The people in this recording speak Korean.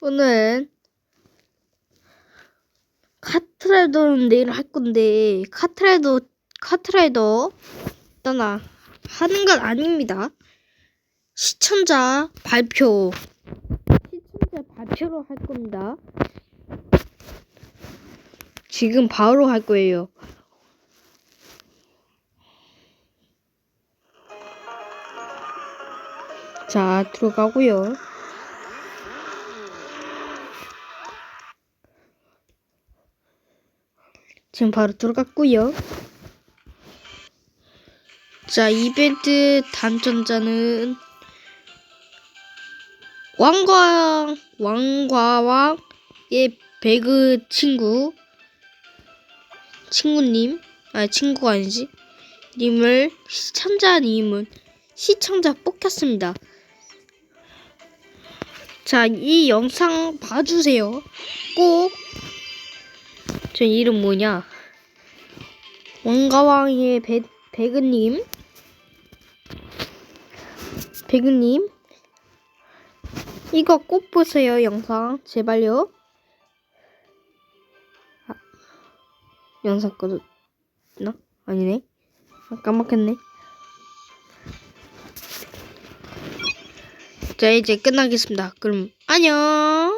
오늘 카트라이더는 내일 할 건데 카트라이더 카트라이더 떠나 하는 건 아닙니다. 시청자 발표 시청자 발표로 할 겁니다. 지금 바로 할 거예요. 자, 들어가고요. 지금 바로 들어갔고요. 자, 이벤트 당첨자는 왕과 왕과왕의 배그 친구 친구님 아 친구가 아니지 님을 시청자님은 시청자 뽑혔습니다. 자, 이 영상 봐주세요. 꼭. 저 이름 뭐냐? 왕가왕의 배, 배그님. 배그님. 이거 꼭 보세요, 영상. 제발요. 아, 영상 꺼졌나? 아니네. 아, 까먹겠네. 자, 이제 끝나겠습니다. 그럼, 안녕!